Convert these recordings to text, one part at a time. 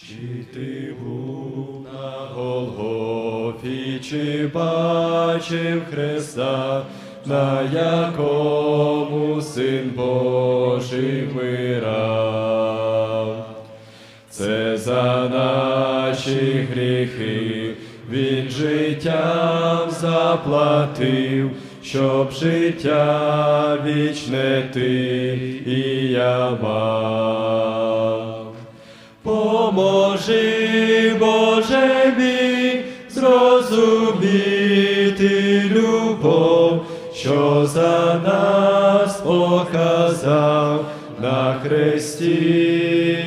Чи ти був на Голгофі, чи бачив Христа, на якому Син Божий вмирав? Це за наші гріхи він життям заплатив, щоб життя вічне ти і я мав. Поможи, Боже мій, зрозуміти любов, що за нас показав на хресті.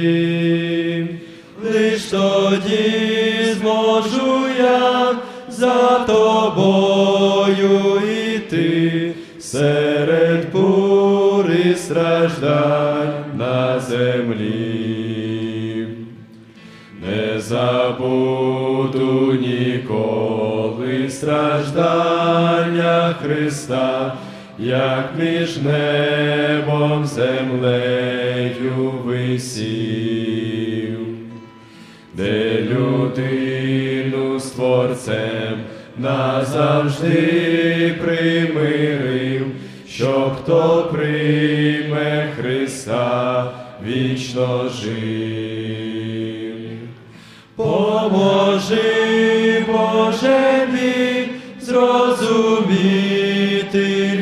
Лиш тоді зможу я за тобою йти серед бури страждань на землі. Не забуду ніколи страждання Христа, як між небом землею висів, де людину з назавжди примирив, що хто прийме Христа вічно жив. Поможи, Боже мій, зрозуміти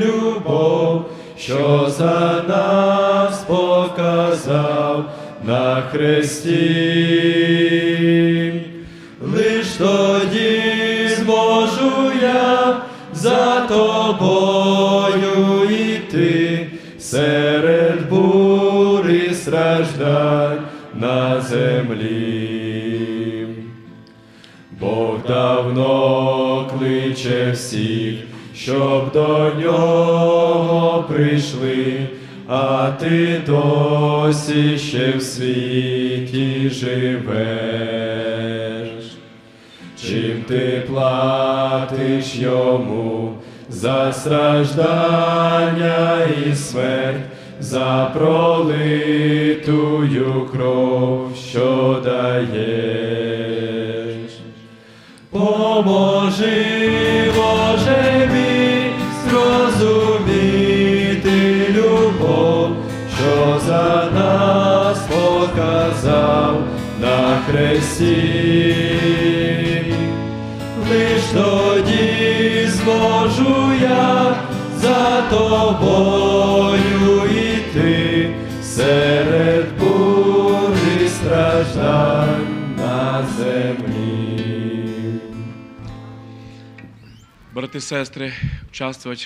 любов, що за нас показав на хресті. Лиш тоді зможу я за тобою йти серед бури страждань на землі. Бог давно кличе всіх, щоб до нього прийшли, а ти досі ще в світі живеш. Чим ти платиш йому за страждання і смерть, за пролитую кров, що даєш? Поможи, Боже любов, що за нас показав на хресті. Лиш тоді зможу я за тобою йти серед бури страждань на землі. Брати, сестри, участвувати